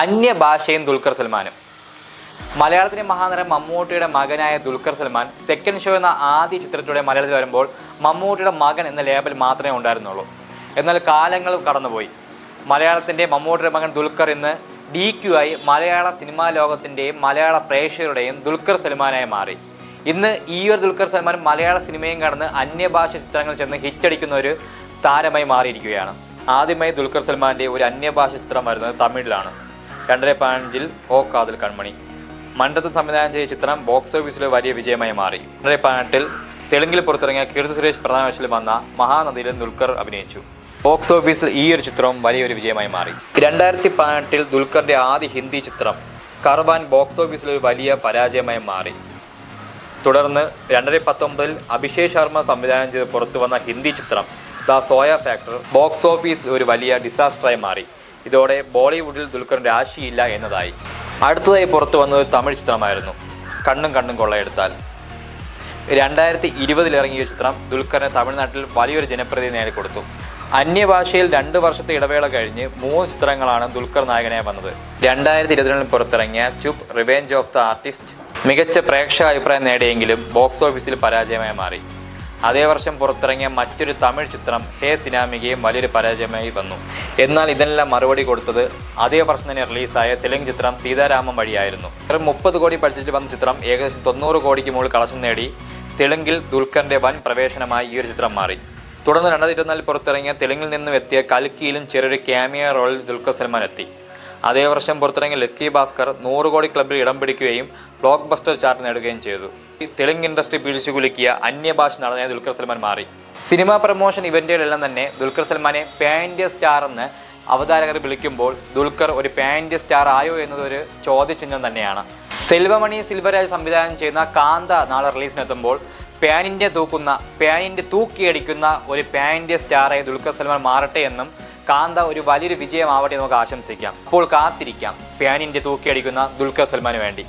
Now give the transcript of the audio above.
അന്യഭാഷയും ദുൽഖർ സൽമാനും. മലയാളത്തിലെ മഹാനരം മമ്മൂട്ടിയുടെ മകനായ ദുൽഖർ സൽമാൻ സെക്കൻഡ് ഷോ എന്ന ആദ്യ ചിത്രത്തിലൂടെ മലയാളത്തിൽ വരുമ്പോൾ മമ്മൂട്ടിയുടെ മകൻ എന്ന ലേബൽ മാത്രമേ ഉണ്ടായിരുന്നുള്ളൂ. എന്നാൽ കാലങ്ങൾ കടന്നുപോയി. മലയാളത്തിന്റെ മമ്മൂട്ടിയുടെ മകൻ ദുൽഖർ ഇന്ന് ഡി ക്യു ആയി മലയാള സിനിമാ ലോകത്തിന്റെയും മലയാള പ്രേക്ഷകരുടെയും ദുൽഖർ സൽമാനായി മാറി. ഇന്ന് ഈ ഒരു ദുൽഖർ സൽമാൻ മലയാള സിനിമയും കടന്ന് അന്യഭാഷ ചിത്രങ്ങൾ ചെന്ന് ഹിറ്റടിക്കുന്ന ഒരു താരമായി മാറിയിരിക്കുകയാണ്. ആദ്യമായി ദുൽഖർ സൽമാന്റെ ഒരു അന്യഭാഷ ചിത്രം വരുന്നത് തമിഴിലാണ്. രണ്ടര പതിനഞ്ചിൽ ഓ കാതൽ കൺമണി. മണ്ഡത്ത് സംവിധാനം ചെയ്ത ചിത്രം ബോക്സ് ഓഫീസിലെ വലിയ വിജയമായി മാറി. രണ്ടര പതിനെട്ടിൽ തെലുങ്കിൽ പുറത്തിറങ്ങിയ കീർത്തി സുരേഷ് പ്രധാന വേഷത്തിൽ വന്ന മഹാനദിയിലും ദുൽഖർ അഭിനയിച്ചു. ബോക്സ് ഓഫീസിൽ ഈ ഒരു ചിത്രവും വലിയൊരു വിജയമായി മാറി. രണ്ടായിരത്തി പതിനെട്ടിൽ ദുൽഖറിന്റെ ആദ്യ ഹിന്ദി ചിത്രം കർബാൻ ബോക്സ് ഓഫീസിൽ ഒരു വലിയ പരാജയമായി മാറി. തുടർന്ന് രണ്ടായിരത്തി പത്തൊമ്പതിൽ അഭിഷേക് ശർമ്മ സംവിധാനം ചെയ്ത് പുറത്തു വന്ന ഹിന്ദി ചിത്രം ദ സോയ ഫാക്ടർ ബോക്സ് ഓഫീസിൽ ഒരു വലിയ ഡിസാസ്റ്ററായി മാറി. ഇതോടെ ബോളിവുഡിൽ ദുൽഖർ രാശിയില്ല എന്നതായി. അടുത്തതായി പുറത്തു ഒരു തമിഴ് ചിത്രമായിരുന്നു. കണ്ണും കണ്ണും കൊള്ളയെടുത്താൽ. രണ്ടായിരത്തി ഇരുപതിൽ ഇറങ്ങിയ ചിത്രം ദുൽഖറിന് തമിഴ്നാട്ടിൽ വലിയൊരു ജനപ്രീതി നേടിക്കൊടുത്തു. അന്യഭാഷയിൽ രണ്ട് വർഷത്തെ ഇടവേള കഴിഞ്ഞ് മൂന്ന് ചിത്രങ്ങളാണ് ദുൽഖർ നായകനായി വന്നത്. രണ്ടായിരത്തി ഇരുപത്തിരണ്ടിൽ പുറത്തിറങ്ങിയ Chup revenge of the artist മികച്ച പ്രേക്ഷക അഭിപ്രായം നേടിയെങ്കിലും ബോക്സ് ഓഫീസിൽ പരാജയമായി മാറി. അതേ വർഷം പുറത്തിറങ്ങിയ മറ്റൊരു തമിഴ് ചിത്രം ഹേ സിനാമികയും വലിയൊരു പരാജയമായി വന്നു. എന്നാൽ ഇതിനെല്ലാം മറുപടി കൊടുത്തത് അതേ വർഷം തന്നെ റിലീസായ തെലുങ്ക് ചിത്രം സീതാരാമം വഴിയായിരുന്നു. വെറും മുപ്പത് കോടി ബഡ്ജറ്റ് വന്ന ചിത്രം ഏകദേശം തൊണ്ണൂറ് കോടിക്ക് മുകളിൽ കളക്ഷൻ നേടി തെലുങ്കിൽ ദുൽഖറിന്റെ വൻ പ്രവേശനമായി ഈ ഒരു ചിത്രം മാറി. തുടർന്ന് രണ്ടായിരത്തി ഇരുപത്തിനാലിൽ പുറത്തിറങ്ങിയ തെലുങ്കിൽ നിന്നും എത്തിയ കൽക്കിയിലും ചെറിയൊരു ക്യാമിയ റോളിൽ ദുൽഖർ സൽമാൻ എത്തി. അതേ വർഷം പുറത്തിറങ്ങിയ ലക്കി ഭാസ്കർ നൂറ് കോടി ക്ലബിൽ ഇടം പിടിക്കുകയും ബ്ലോക്ക് ബസ്റ്റർ ചാർട്ട് നേടുകയും ചെയ്തു. തെലുങ്ക് ഇൻഡസ്ട്രി പിടിച്ചു കുലുക്കിയ അന്യഭാഷ നടനായ ദുൽഖർ സൽമാൻ മാറി. സിനിമാ പ്രമോഷൻ ഇവന്റുകളെല്ലാം തന്നെ ദുൽഖർ സൽമാനെ പാൻഡ്യ സ്റ്റാർ എന്ന് അവതാരകർ വിളിക്കുമ്പോൾ ദുൽഖർ ഒരു പാൻഡ്യ സ്റ്റാർ ആയോ എന്നതൊരു ചോദ്യചിഹ്നം തന്നെയാണ്. സെൽവമണി സിൽവരാജ് സംവിധാനം ചെയ്യുന്ന കാന്ത നാളെ റിലീസിനെത്തുമ്പോൾ പാനിന്റെ തൂക്കുന്ന പാനിന്റെ തൂക്കിയടിക്കുന്ന ഒരു പാനിന്റെ സ്റ്റാറായി ദുൽഖർ സൽമാൻ മാറട്ടെ എന്നും കാന്ത ഒരു വലിയൊരു വിജയമാവട്ടെ നമുക്ക് ആശംസിക്കാം. അപ്പോൾ കാത്തിരിക്കാം. പാനിന്റെ തൂക്കിയടിക്കുന്ന ദുൽഖർ സൽമാന് വേണ്ടി.